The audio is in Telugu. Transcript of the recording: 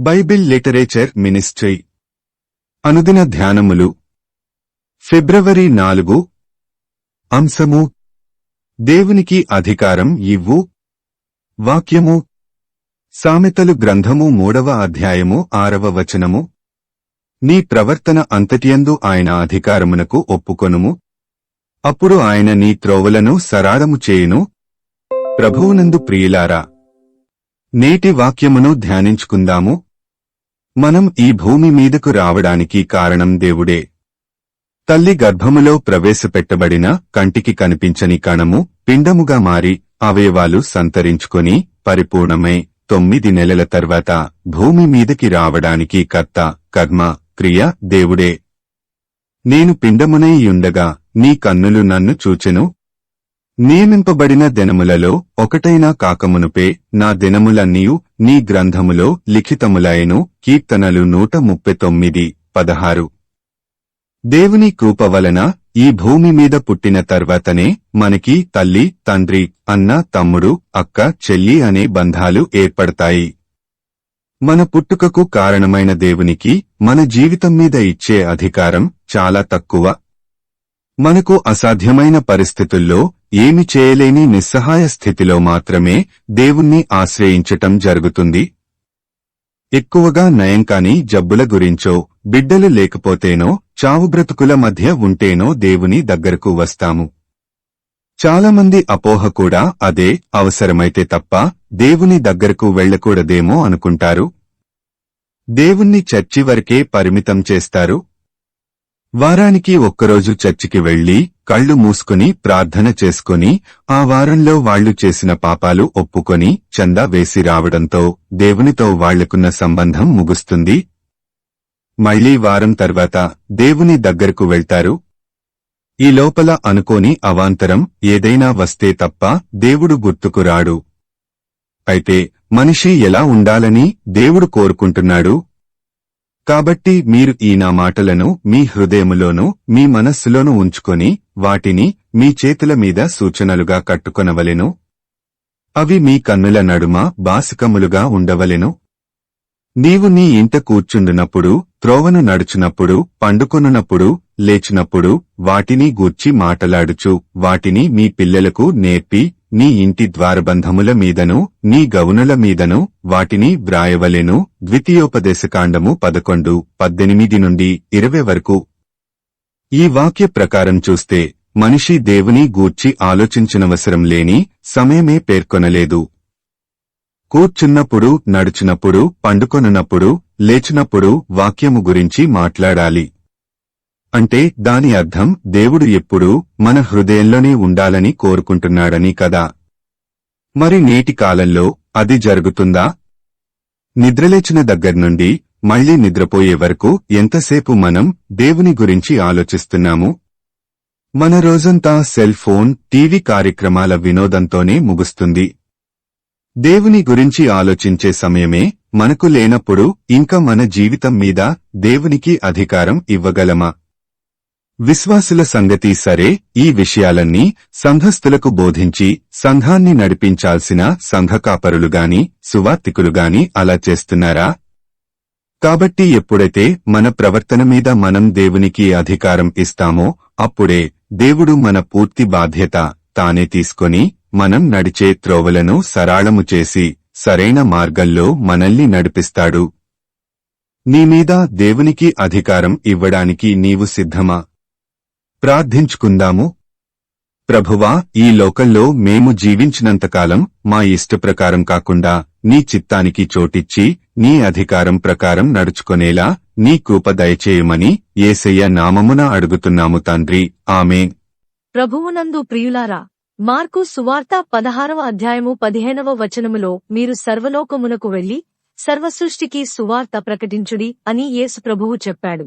Bible literature ministry. అనుదిన ధ్యానములు. ఫిబ్రవరి నాలుగు. అంశము. దేవునికి అధికారం ఇవ్వు. వాక్యము. సామెతలు గ్రంథము మూడవ అధ్యాయము ఆరవ వచనము. నీ ప్రవర్తన అంతటియందు ఆయన అధికారమునకు ఒప్పుకొనుము. అప్పుడు ఆయన నీ త్రోవలను సరారము చేయును. ప్రభువునందు ప్రియులారా. నేటి వాక్యమును ధ్యానించుకుందాము. మనం ఈ భూమి మీదకు రావడానికి కారణం దేవుడే. తల్లి గర్భములో ప్రవేశపెట్టబడిన కంటికి కనిపించని కణము పిండముగా మారి అవయవాలు సంతరించుకొని పరిపూర్ణమై తొమ్మిది నెలల తర్వాత భూమి మీదకి రావడానికి కర్త కర్మ క్రియ దేవుడే. నేను పిండమునై యుండగా నీ కన్నులు నన్ను చూచెను నియమింపబడిన దినములలో ఒకటైన కాకమునుపే నా దినములన్నీయు నీ గ్రంథములో లిఖితములైను కీర్తనలు నూట ముప్పై తొమ్మిది పదహారు. దేవుని కృప వలన ఈ భూమి మీద పుట్టిన తర్వాతనే మనకి తల్లి తండ్రి అన్న తమ్ముడు అక్క చెల్లి అనే బంధాలు ఏర్పడతాయి. మన పుట్టుకకు కారణమైన దేవునికి మన జీవితం మీద ఇచ్చే అధికారం చాలా తక్కువ. మనకు అసాధ్యమైన పరిస్థితుల్లో ఏమి చేయలేని నిస్సహాయ స్థితిలో మాత్రమే దేవుణ్ణి ఆశ్రయించటం జరుగుతుంది. ఎక్కువగా నయం కాని జబ్బుల గురించో బిడ్డలు లేకపోతేనో చావు బ్రతుకుల మధ్య ఉంటేనో దేవుని దగ్గరకు వస్తాము. చాలామంది అపోహ కూడా అదే అవసరమైతే తప్ప దేవుని దగ్గరకు వెళ్ళకూడదేమో అనుకుంటారు. దేవుణ్ణి చర్చి వరకే పరిమితం చేస్తారు. వారానికి ఒక్కరోజు చర్చికి వెళ్ళి కళ్ళు మూసుకుని ప్రార్థన చేసుకుని ఆ వారంలో వాళ్ళు చేసిన పాపాలు ఒప్పుకొని చందా వేసి రావడంతో దేవునితో వాళ్ళకున్న సంబంధం ముగుస్తుంది. మళ్ళీ వారం తర్వాత దేవుని దగ్గరకు వెళ్తారు. ఈ లోపల అనుకోని అవాంతరం ఏదైనా వస్తే తప్ప దేవుడు గుర్తుకు రాడు. అయితే మనిషి ఎలా ఉండాలని దేవుడు కోరుకుంటున్నాడు? కాబట్టి మీరు ఈ నా మాటలను మీ హృదయములోనూ మీ మనస్సులోనూ ఉంచుకొని వాటిని మీ చేతుల మీద సూచనలుగా కట్టుకొనవలెను. అవి మీ కన్నుల నడుమ బాసికములుగా ఉండవలెను. నీవు నీ ఇంట కూర్చుండునప్పుడు త్రోవను నడుచునప్పుడు పండుకొనున్నప్పుడు లేచినప్పుడు వాటిని గూర్చి మాటలాడుచు వాటిని మీ పిల్లలకు నేర్పి నీ ఇంటి ద్వారబంధముల మీదను నీ గవునుల మీదను వాటిని వ్రాయవలెను. ద్వితీయోపదేశకాండము పదకొండు పద్దెనిమిది నుండి ఇరవై వరకు. ఈ వాక్య ప్రకారం చూస్తే మనిషి దేవుని గూర్చి ఆలోచించనవసరం లేని సమయమే పేర్కొనలేదు. కూర్చున్నప్పుడు నడుచునప్పుడు పండుకొనున్నప్పుడు లేచినప్పుడు వాక్యము గురించి మాట్లాడాలి. అంటే దాని అర్థం దేవుడు ఎప్పుడూ మన హృదయంలోనే ఉండాలని కోరుకుంటున్నాడని కదా. మరి నేటి కాలంలో అది జరుగుతుందా? నిద్రలేచిన దగ్గర్నుండి మళ్ళీ నిద్రపోయే వరకు ఎంతసేపు మనం దేవుని గురించి ఆలోచిస్తున్నాము? మన రోజంతా సెల్ ఫోన్ టీవీ కార్యక్రమాల వినోదంతోనే ముగుస్తుంది. దేవుని గురించి ఆలోచించే సమయమే మనకు లేనప్పుడు ఇంకా మన జీవితం మీద దేవునికి అధికారం ఇవ్వగలమా? విశ్వాసుల సంగతి సరే ఈ విషయాలన్నీ సంఘస్థులకు బోధించి సంఘాన్ని నడిపించాల్సిన సంఘకాపరులుగాని సువార్తికులుగాని అలా చేస్తున్నారా? కాబట్టి ఎప్పుడైతే మన ప్రవర్తన మీద మనం దేవునికి అధికారం ఇస్తామో అప్పుడే దేవుడు మన పూర్తి బాధ్యత తానే తీసుకొని మనం నడిచే త్రోవలను సరాళము చేసి సరైన మార్గంలో మనల్ని నడిపిస్తాడు. నీ మీద దేవునికి అధికారం ఇవ్వడానికి నీవు సిద్ధమా? ప్రార్థించుకుందాము. ప్రభువా ఈ లోకంలో మేము జీవించినంతకాలం మా ఇష్టప్రకారం కాకుండా నీ చిత్తానికి చోటిచ్చి నీ అధికారం ప్రకారం నడుచుకొనేలా నీ కూప దయచేయమని ఏసయ్య నామమున అడుగుతున్నాము తండ్రి. ఆమె ప్రభువునందు ప్రియులారా మార్కు సువార్త పదహారవ అధ్యాయము పదిహేనవ వచనములో మీరు సర్వలోకమునకు వెళ్ళి సర్వసృష్టికి సువార్త ప్రకటించుడి అని యేసు ప్రభువు చెప్పాడు.